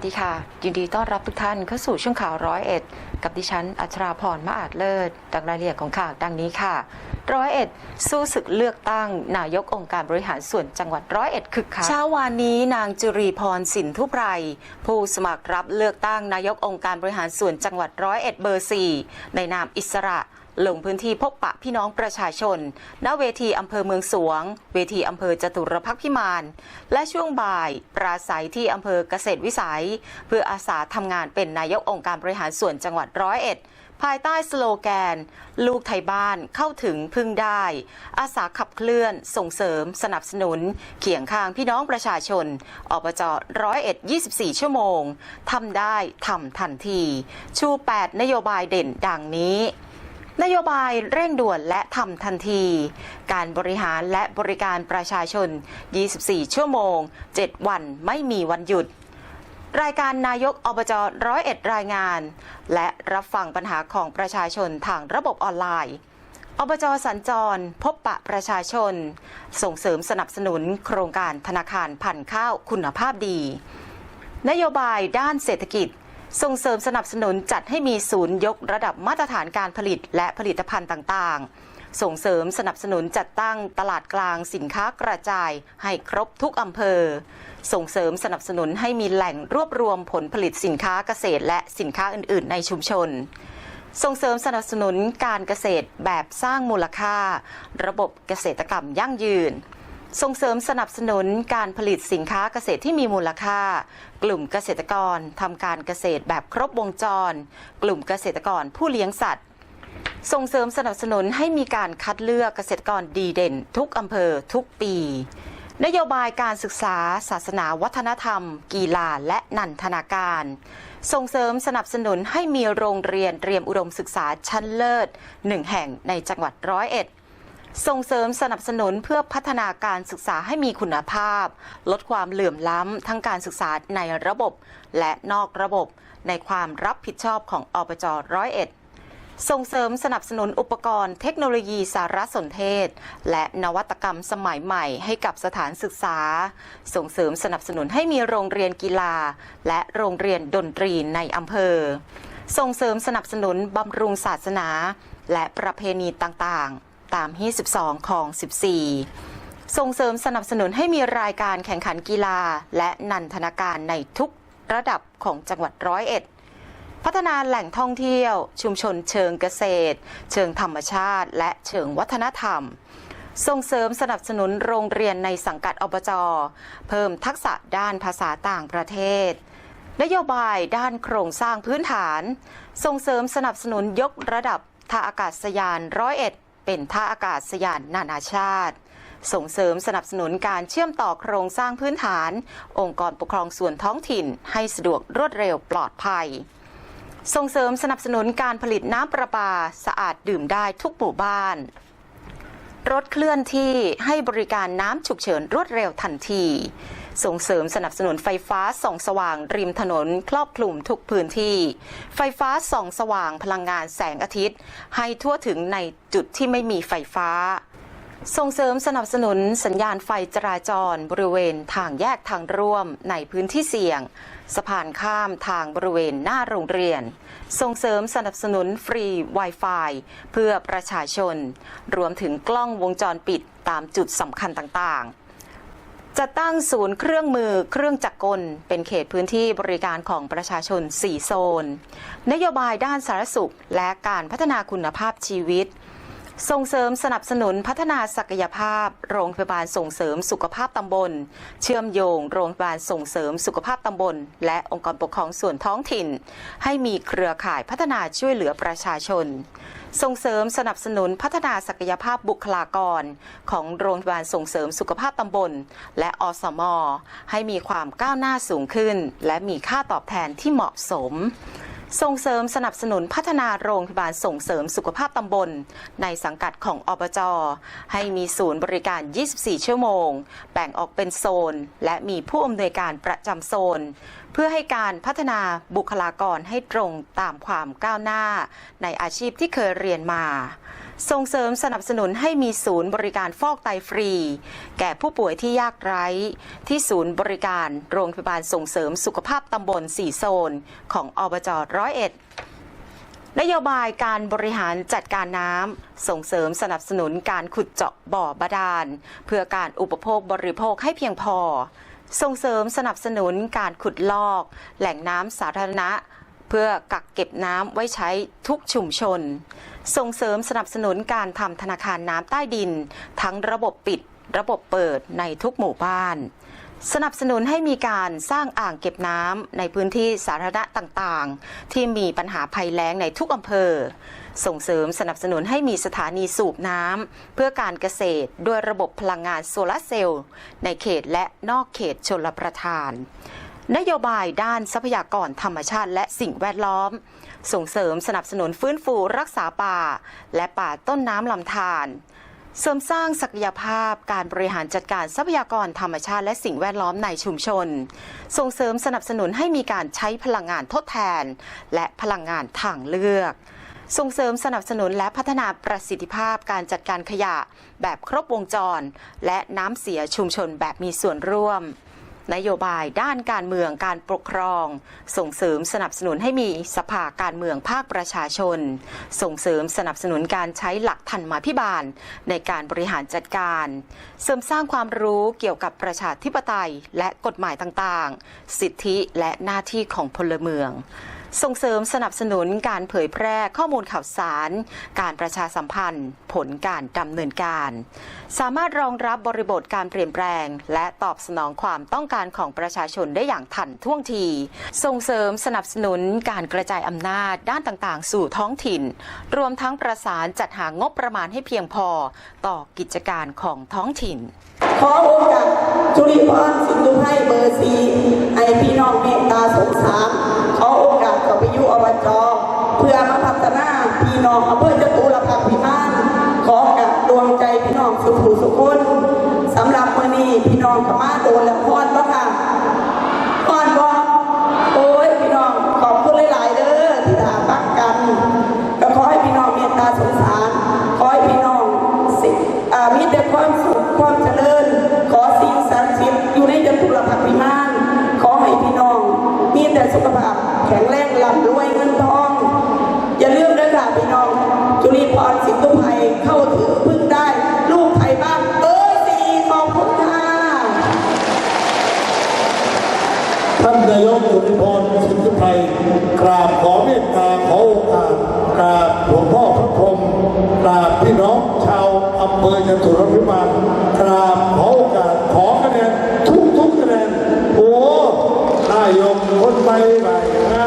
ัสดีค่ะ ยินดีต้อนรับทุกท่านเข้าสู่ช่วงข่าวร้อยเอ็ดกับดิฉันอัชราพรมะอาจเลิศดังรายละเอียดของข่าวดังนี้ค่ะร้อยเอ็ดสู้ศึกเลือกตั้ง นายกองค์การบริหารส่วนจังหวัดร้อยเอ็ดคึกคักเช้าวานนี้นางจุรีพรสินทุไพรผู้สมัครรับเลือกตั้งนายกองค์การบริหารส่วนจังหวัดร้อยเอ็ดเบอร์สี่ในนามอิสระ ลงพื้นที่พบปะพี่น้องประชาชน ณ เวทีอำเภอเมืองสวง เวทีอำเภอจตุรพักพิมาน และช่วงบ่าย ปราศัยที่อำเภอเกษตรวิสัย เพื่ออาสาทำงานเป็นนายกองค์การบริหารส่วนจังหวัดร้อยเอ็ด ภายใต้สโลแกน ลูกไทยบ้านเข้าถึงพึ่งได้ อาสาขับเคลื่อน ส่งเสริม สนับสนุนเคียงข้างพี่น้องประชาชนอบจร้อยเอ็ด24 ชั่วโมงทำได้ทำทันที ชู 8 นโยบายเด่นดังนี้ นโยบายเร่งด่วนและทำทันที การบริหารและบริการประชาชน 24 ชั่วโมง 7 วันไม่มีวันหยุด รายการนายกอบจร้อยเอ็ดรายงาน และรับฟังปัญหาของประชาชนทางระบบออนไลน์ อบจสัญจร พบปะประชาชน ส่งเสริมสนับสนุนโครงการธนาคารพันข้าวคุณภาพดี นโยบายด้านเศรษฐกิจ ส่งเสริมสนับสนุนจัดให้มีศูนย์ยกระดับมาตรฐานการผลิตและผลิตภัณฑ์ต่างๆ ส่งเสริมสนับสนุนจัดตั้งตลาดกลางสินค้ากระจายให้ครบทุกอำเภอ ส่งเสริมสนับสนุนให้มีแหล่งรวบรวมผลผลิตสินค้าเกษตร และสินค้าอื่น ๆ ในชุมชนส่งเสริมสนับสนุนการเกษตรแบบสร้างมูลค่า ระบบเกษตรกรรมยั่งยืน ส่งเสริมสนับสนุนการผลิตสินค้าเกษตรที่มีมูลค่า กลุ่มเกษตรกรทำการเกษตรแบบครบวงจร กลุ่มเกษตรกรผู้เลี้ยงสัตว์ ส่งเสริมสนับสนุนให้มีการคัดเลือกเกษตรกรดีเด่น ทุกอำเภอทุกปี นโยบายการศึกษา ศาสนาวัฒนธรรม กีฬาและนันทนาการ ส่งเสริมสนับสนุนให้มีโรงเรียนเตรียมอุดมศึกษาชั้นเลิศหนึ่งแห่งในจังหวัดร้อยเอ็ด ส่งเสริมสนับสนุนเพื่อพัฒนาการศึกษาให้มีคุณภาพ ลดความเหลื่อมล้ำทั้งการศึกษาในระบบ และนอกระบบ ในความรับผิดชอบของอบจร้อยเอ็ดส่งเสริมสนับสนุนอุปกรณ์เทคโนโลยีสารสนเทศ และนวัตกรรมสมัยใหม่ให้กับสถานศึกษา ส่งเสริมสนับสนุนให้มีโรงเรียนกีฬา และโรงเรียนดนตรีในอำเภอ ส่งเสริมสนับสนุนบำรุงศาสนา และประเพณีต่างๆ ตามที่12ของ 14 ส่งเสริมสนับสนุนให้มีรายการแข่งขันกีฬา และนันทนาการในทุกระดับของจังหวัดร้อยเอ็ด พัฒนาแหล่งท่องเที่ยว ชุมชนเชิงเกษตร เชิงธรรมชาติ และเชิงวัฒนธรรมส่งเสริมสนับสนุนโรงเรียนในสังกัดอบจ เพิ่มทักษะด้านภาษาต่างประเทศ นโยบายด้านโครงสร้างพื้นฐาน ส่งเสริมสนับสนุนยกระดับท่าอากาศยานร้อยเอ็ด เป็นท่าอากาศยานนานาชาติ ส่งเสริมสนับสนุนการเชื่อมต่อโครงสร้างพื้นฐาน องค์กรปกครองส่วนท้องถิ่น ให้สะดวกรวดเร็วปลอดภัย ส่งเสริมสนับสนุนการผลิตน้ำประปาสะอาดดื่มได้ทุกหมู่บ้านรถเคลื่อนที่ให้บริการน้ำฉุกเฉินรวดเร็วทันที ส่งเสริมสนับสนุนไฟฟ้าส่องสว่างริมถนนครอบคลุมทุกพื้นที่ ไฟฟ้าส่องสว่างพลังงานแสงอาทิตย์ ให้ทั่วถึงในจุดที่ไม่มีไฟฟ้าส่งเสริมสนับสนุนสัญญาณไฟจราจรบริเวณทางแยกทางร่วมในพื้นที่เสี่ยง สะพานข้ามทางบริเวณหน้าโรงเรียน ส่งเสริมสนับสนุนฟรี Wi-Fi เพื่อประชาชน รวมถึงกล้องวงจรปิดตามจุดสำคัญต่างๆ จะตั้งศูนย์เครื่องมือเครื่องจักรกล เป็นเขตพื้นที่บริการของประชาชน 4 โซน นโยบายด้านสาธารณสุข และการพัฒนาคุณภาพชีวิต ส่งเสริมสนับสนุนพัฒนาศักยภาพ โรงพยาบาลส่งเสริมสุขภาพตำบล เชื่อมโยงโรงพยาบาลส่งเสริมสุขภาพตำบล และองค์กรปกครองส่วนท้องถิ่น ให้มีเครือข่ายพัฒนาช่วยเหลือประชาชน ส่งเสริมสนับสนุนพัฒนาศักยภาพบุคลากร ของโรงพยาบาลส่งเสริมสุขภาพตำบล และอสม ให้มีความก้าวหน้าสูงขึ้น และมีค่าตอบแทนที่เหมาะสม ส่งเสริมสนับสนุนพัฒนาโรงพยาบาลส่งเสริมสุขภาพตำบล ในสังกัดของอบจ ให้มีศูนย์บริการ 24 ชั่วโมง แบ่งออกเป็นโซน และมีผู้อำนวยการประจำโซน เพื่อให้การพัฒนาบุคลากรให้ตรงตามความก้าวหน้า ในอาชีพที่เคยเรียนมา ส่งเสริมสนับสนุนให้มีศูนย์บริการฟอกไตฟรี แก่ผู้ป่วยที่ยากไร้ ที่ศูนย์บริการโรงพยาบาลส่งเสริมสุขภาพตำบลสีโซน ของอบจร้อยเอ็ดนโยบายการบริหารจัดการน้ำส่งเสริมสนับสนุนการขุดเจาะบ่อบาดาล เพื่อการอุปโภคบริโภคให้เพียงพอ ส่งเสริมสนับสนุนการขุดลอก แหล่งน้ำสาธารณะ เพื่อกักเก็บน้ำไว้ใช้ทุกชุมชน ส่งเสริมสนับสนุนการทำธนาคารน้ำใต้ดิน ทั้งระบบปิด ระบบเปิดในทุกหมู่บ้านสนับสนุนให้มีการสร้างอ่างเก็บน้ำในพื้นที่สาธารณะต่างๆ ที่มีปัญหาภัยแล้งในทุกอำเภอ ส่งเสริมสนับสนุนให้มีสถานีสูบน้ำเพื่อการเกษตรด้วยระบบพลังงานโซลาร์เซลล์ในเขตและนอกเขตชลประทาน นโยบายด้านทรัพยากรธรรมชาติและสิ่งแวดล้อม ส่งเสริมสนับสนุนฟื้นฟูรักษาป่า และป่าต้นน้ำลำธารเสริมสร้างศักยภาพการบริหารจัดการทรัพยากรธรรมชาติและสิ่งแวดล้อมในชุมชน ส่งเสริมสนับสนุนให้มีการใช้พลังงานทดแทน และพลังงานทางเลือก ส่งเสริมสนับสนุนและพัฒนาประสิทธิภาพการจัดการขยะแบบครบวงจร และน้ำเสียชุมชนแบบมีส่วนร่วม นโยบายด้านการเมืองการปกครอง ส่งเสริมสนับสนุนให้มีสภาการเมืองภาคประชาชน ส่งเสริมสนับสนุนการใช้หลักธรรมาภิบาล ในการบริหารจัดการ เสริมสร้างความรู้เกี่ยวกับประชาธิปไตยและกฎหมายต่างๆ สิทธิและหน้าที่ของพลเมือง ส่งเสริมสนับสนุนการเผยแพร่ข้อมูลข่าวสาร การประชาสัมพันธ์ ผลการดำเนินการ สามารถรองรับบริบทการเปลี่ยนแปลง และตอบสนองความต้องการของประชาชนได้อย่างทันท่วงที ส่งเสริมสนับสนุนการกระจายอำนาจด้านต่างๆ สู่ท้องถิ่น รวมทั้งประสานจัดหางบประมาณให้เพียงพอต่อกิจการของท้องถิ่น ขอโอกาสจุลิพรสินธุไพรเบอร์สี แต่สุขภาพ แข็งแรงร่ำรวยเงินทอง อย่าลืมนะค่ะพี่น้อง จุลีพรสินธุไพรเข้าถึงพึ่งได้ ลูกไทยบ้านเบอร์สี่ขอบคุณค่ะท่านนายกสุริพรสินธุไพรกราบขอเมตตาขอโอกาสกราบหลวงพ่อพระพรหมกราบพี่น้องชาวอำเภอจตุรพิมาน bay và